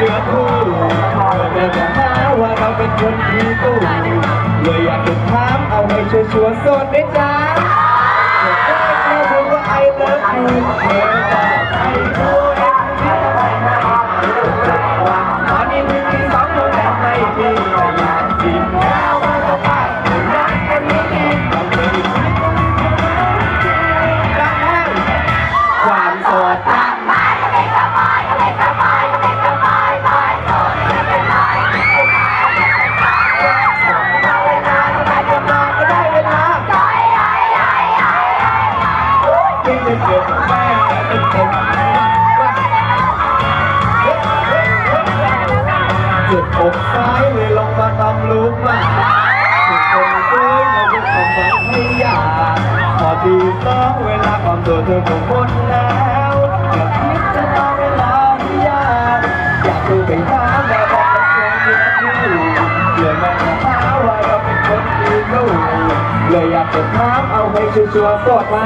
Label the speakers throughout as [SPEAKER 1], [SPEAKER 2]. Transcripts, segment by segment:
[SPEAKER 1] เหลือคู่เธอจะหาว่าเราเป็นคนที่ตู้เลยอยากจะถามเอาให้ชัวร์ๆโสดไหมจ๊ะ เกิดแม่เป็นคนเจ็บอกซ้ายเลยลงมาตำลุกมาทุกคนเดินเราจะทำมันให้ยากพอดีต้องเวลาความตัวเธอคงหมดแล้วอย่าคิดจะต้องเวลาที่ยากอยากดูไปหาแม่บอกเป็นคนเดียวที่เพื่อแม่จะหาว่าเราเป็นคนที่รู้เลยอยากจะถามเอาให้ชัวร์ๆโสดไหม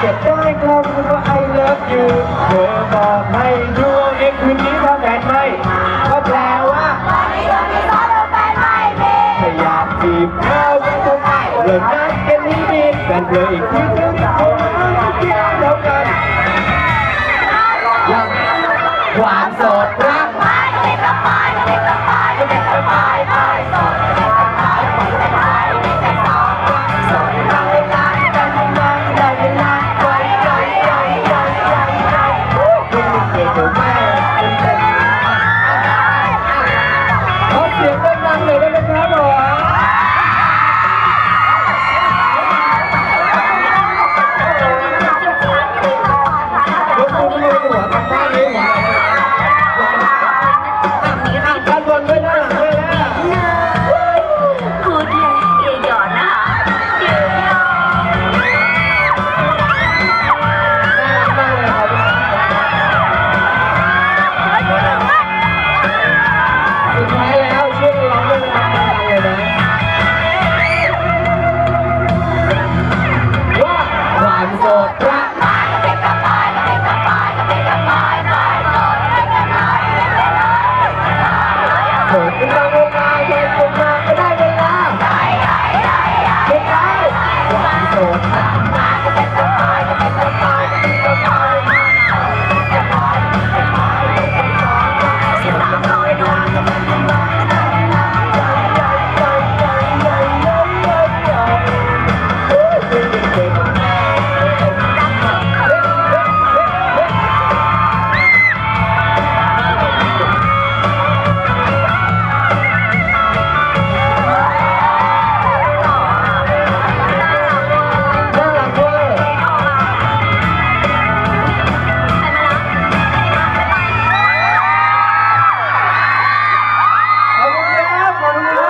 [SPEAKER 1] เก็บได้ครับคุณว่า I love you เธอบอกให้ดูเอ็กคืนนี้ทำแฟนไหมก็แปลว่าถ้าอยากจีบเธอก็ต้องไปเริ่มนัดกันนี้ดีแฟนเธออีกทีนึงคงไม่เกี่ยวแล้วกันยังความโสดเรา hurt.